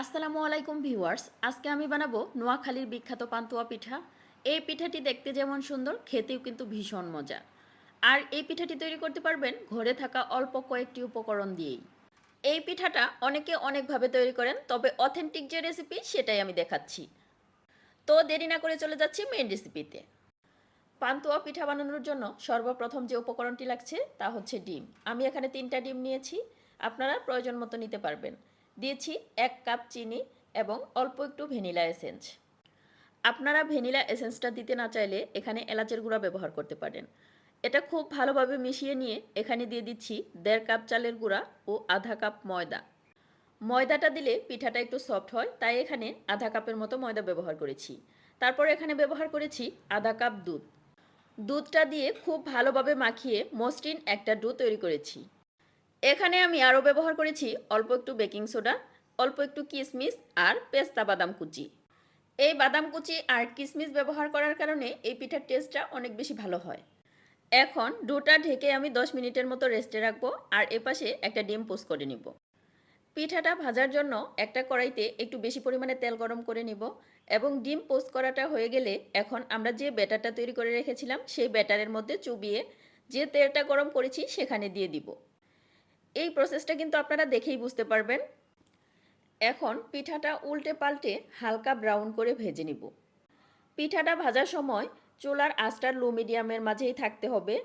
আসসালামু আলাইকুম ভিউয়ার্স, আজকে আমি বানাবো নোয়াখালীর বিখ্যাত পান্তুয়া পিঠা। এই পিঠাটি দেখতে যেমন সুন্দর, খেতেও কিন্তু ভীষণ মজা আর এই পিঠাটি তৈরি করতে পারবেন ঘরে থাকা অল্প কয়েকটি উপকরণ দিয়েই। এই পিঠাটা অনেকে অনেকভাবে তৈরি করেন, তবে অথেন্টিক যে রেসিপি সেটাই আমি দেখাচ্ছি। তো দেরি না করে চলে যাচ্ছি মেন রেসিপিতে পান্তুয়া পিঠা বানানোর জন্য সর্বপ্রথম যে উপকরণটি লাগছে তা হচ্ছে ডিম। আমি এখানে তিনটা ডিম নিয়েছি, আপনারা প্রয়োজন মতো নিতে পারবেন। দিয়েছি এক কাপ চিনি এবং অল্প একটু ভ্যানিলা এসেন্স। আপনারা ভ্যানিলা এসেন্সটা দিতে না চাইলে এখানে এলাচের গুঁড়া ব্যবহার করতে পারেন। এটা খুব ভালোভাবে মিশিয়ে নিয়ে এখানে দিয়ে দিচ্ছি দেড় কাপ চালের গুঁড়া ও আধা কাপ ময়দা। ময়দাটা দিলে পিঠাটা একটু সফট হয়, তাই এখানে আধা কাপের মতো ময়দা ব্যবহার করেছি। তারপর এখানে ব্যবহার করেছি আধা কাপ দুধ। দুধটা দিয়ে খুব ভালোভাবে মাখিয়ে মসৃণ একটা ডো তৈরি করেছি। এখানে আমি আরও ব্যবহার করেছি অল্প একটু বেকিং সোডা, অল্প একটু কিশমিশ আর পেস্তা বাদাম কুচি। এই বাদাম কুচি আর কিশমিশ ব্যবহার করার কারণে এই পিঠার টেস্টটা অনেক বেশি ভালো হয়। এখন ডোটা ঢেকে আমি 10 মিনিটের মতো রেস্টে রাখব আর এপাশে একটা ডিম পোস্ট করে নিব। পিঠাটা ভাজার জন্য একটা কড়াইতে একটু বেশি পরিমাণে তেল গরম করে নিব এবং ডিম পোস্ট করাটা হয়ে গেলে এখন আমরা যে ব্যাটারটা তৈরি করে রেখেছিলাম সেই ব্যাটারের মধ্যে চুবিয়ে যে তেলটা গরম করেছি সেখানে দিয়ে দিব। এই প্রসেসটা কিন্তু আপনারা দেখেই বুঝতে পারবেন। এখন পিঠাটা উল্টে পাল্টে হালকা ব্রাউন করে ভেজে নিব। পিঠাটা ভাজার সময় চুলার আঁচটার লো মিডিয়ামের মাঝেই থাকতে হবে।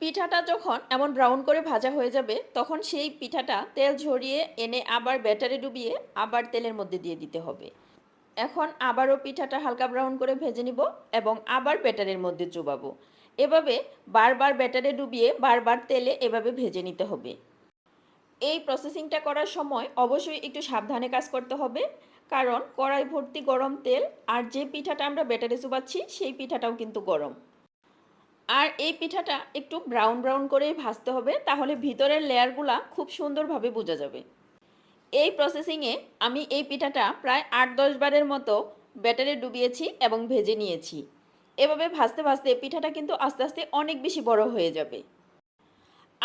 পিঠাটা যখন এমন ব্রাউন করে ভাজা হয়ে যাবে, তখন সেই পিঠাটা তেল ঝরিয়ে এনে আবার ব্যাটারে ডুবিয়ে আবার তেলের মধ্যে দিয়ে দিতে হবে। এখন আবারও পিঠাটা হালকা ব্রাউন করে ভেজে নিব এবং আবার ব্যাটারের মধ্যে চুবাবো। এভাবে বারবার ব্যাটারে ডুবিয়ে বারবার তেলে এভাবে ভেজে নিতে হবে। এই প্রসেসিংটা করার সময় অবশ্যই একটু সাবধানে কাজ করতে হবে, কারণ কড়াই ভর্তি গরম তেল আর যে পিঠাটা আমরা ব্যাটারে চুবাচ্ছি সেই পিঠাটাও কিন্তু গরম। আর এই পিঠাটা একটু ব্রাউন ব্রাউন করেই ভাজতে হবে, তাহলে ভিতরের লেয়ারগুলা খুব সুন্দরভাবে বোঝা যাবে। এই প্রসেসিংয়ে আমি এই পিঠাটা প্রায় আট দশ বারের মতো ব্যাটারে ডুবিয়েছি এবং ভেজে নিয়েছি। এভাবে ভাজতে ভাজতে পিঠাটা কিন্তু আস্তে আস্তে অনেক বেশি বড় হয়ে যাবে।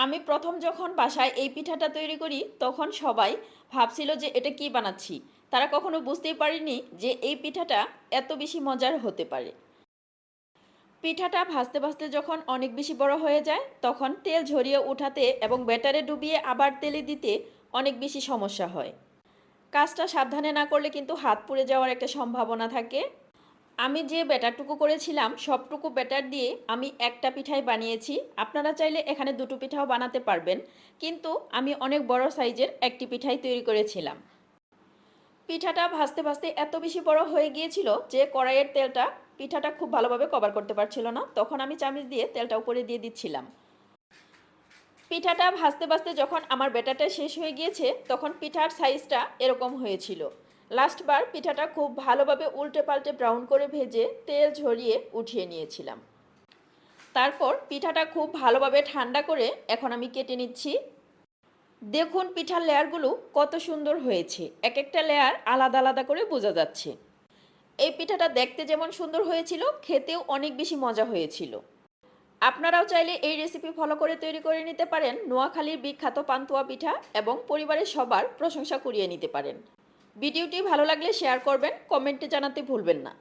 আমি প্রথম যখন বাসায় এই পিঠাটা তৈরি করি, তখন সবাই ভাবছিল যে এটা কি বানাচ্ছি? তারা কখনো বুঝতেই পারেনি যে এই পিঠাটা এত বেশি মজার হতে পারে। পিঠাটা ভাজতে ভাজতে যখন অনেক বেশি বড় হয়ে যায়, তখন তেল ঝরিয়ে উঠাতে এবং ব্যাটারে ডুবিয়ে আবার তেলে দিতে অনেক বেশি সমস্যা হয়। কাজটা সাবধানে না করলে কিন্তু হাত পুড়ে যাওয়ার একটা সম্ভাবনা থাকে। আমি যে ব্যাটারটুকু করেছিলাম, সবটুকু ব্যাটার দিয়ে আমি একটা পিঠাই বানিয়েছি। আপনারা চাইলে এখানে দুটো পিঠাও বানাতে পারবেন। কিন্তু আমি অনেক বড় সাইজের একটি পিঠাই তৈরি করেছিলাম। পিঠাটা ভাজতে ভাজতে এত বেশি বড় হয়ে গিয়েছিল যে কড়াইয়ের তেলটা পিঠাটা খুব ভালোভাবে কভার করতে পারছিল না। তখন আমি চামিচ দিয়ে তেলটা উপরে দিয়ে দিচ্ছিলাম। পিঠাটা ভাজতে ভাজতে যখন আমার ব্যাটারটা শেষ হয়ে গিয়েছে, তখন পিঠার সাইজটা এরকম হয়েছিল। লাস্টবার পিঠাটা খুব ভালোভাবে উল্টে পাল্টে ব্রাউন করে ভেজে তেল ঝরিয়ে উঠিয়ে নিয়েছিলাম। তারপর পিঠাটা খুব ভালোভাবে ঠান্ডা করে এখন আমি কেটে নিচ্ছি। দেখুন পিঠার লেয়ারগুলো কত সুন্দর হয়েছে। এক একটা লেয়ার আলাদা আলাদা করে বোঝা যাচ্ছে। এই পিঠাটা দেখতে যেমন সুন্দর হয়েছিল, খেতেও অনেক বেশি মজা হয়েছিল। আপনারাও চাইলে এই রেসিপি ফলো করে তৈরি করে নিতে পারেন। নোয়াখালীর বিখ্যাত পান্তুয়া পিঠা এবং পরিবারের সবার প্রশংসা কুড়িয়ে নিতে পারেন। ভিডিওটি ভালো লাগলে শেয়ার করবেন কমেন্টে জানাতে ভুলবেন না।